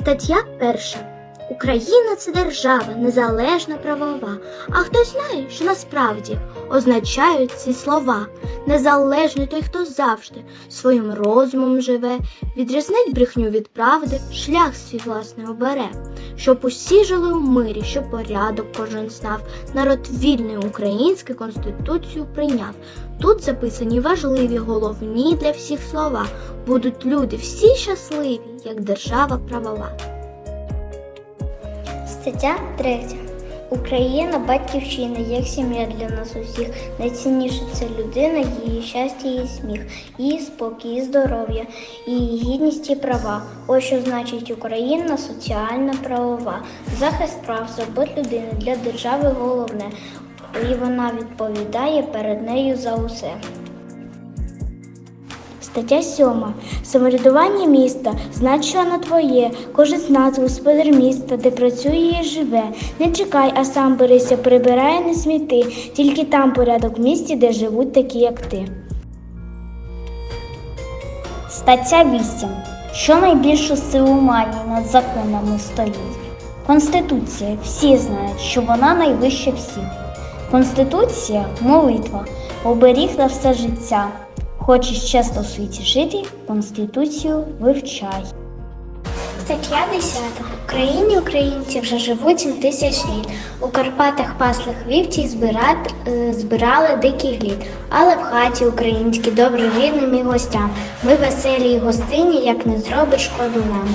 Стаття перша. Україна це держава, незалежна правова. А хто знає, що насправді означають ці слова? Незалежний той, хто завжди своїм розумом живе, відрізнить брехню від правди, шлях свій власний обере, щоб усі жили у мирі, щоб порядок кожен знав, народ вільний українську конституцію прийняв. Тут записані важливі головні для всіх слова. Будуть люди всі щасливі, як держава правова. Стаття 3. Україна батьківщина, як сім'я для нас усіх. Найцінніше це людина, її щастя, її сміх, її спокій, і здоров'я, її гідність і права. Ось що значить Україна соціальна правова. Захист прав, свобод людини для держави головне, і вона відповідає перед нею за усе. Стаття 7. Самоврядування міста значить, що воно твоє. Кожен з нас господар міста, де працює і живе. Не чекай, а сам берися, прибирай, не сміти. Тільки там порядок в місті, де живуть такі, як ти. Стаття 8. Що найбільшу силу має над законами стоїть? Конституція. Всі знають, що вона найвища всіх. Конституція молитва, оберіг на все життя. Хочеш чесно в світі жити, Конституцію вивчай. Стаття 10. В країні українці вже живуть 7 тисяч літ. У Карпатах паслих вівці збират, е, збирали дикий глід. Але в хаті українські добре рідним і гостям. Ми веселі і гостині, як не зробиш шкоду нам.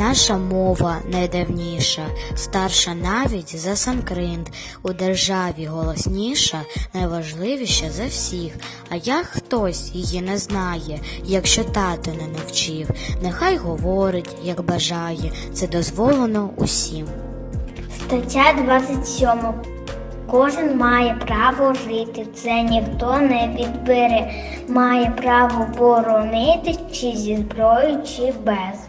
Наша мова найдавніша, старша навіть за санкринт, у державі голосніша, найважливіша за всіх. А як хтось її не знає, якщо тато не навчив, нехай говорить, як бажає, це дозволено усім. Стаття 27. Кожен має право жити, це ніхто не відбере. Має право боронити чи зі зброєю, чи без.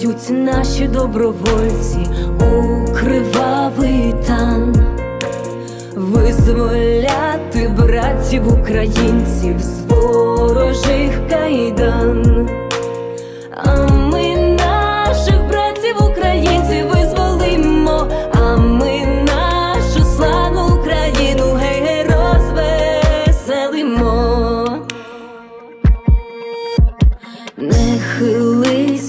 Марширують наші добровольці у кривавий тан, визволяти братів українців з ворожих кайдан. А ми наших братів українців визволимо, а ми нашу славну Україну гей розвеселимо. Не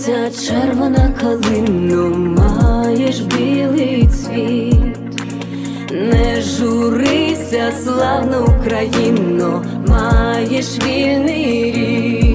хилися, червона калину, маєш білий цвіт, не журися, славна Україно, маєш вільний рід,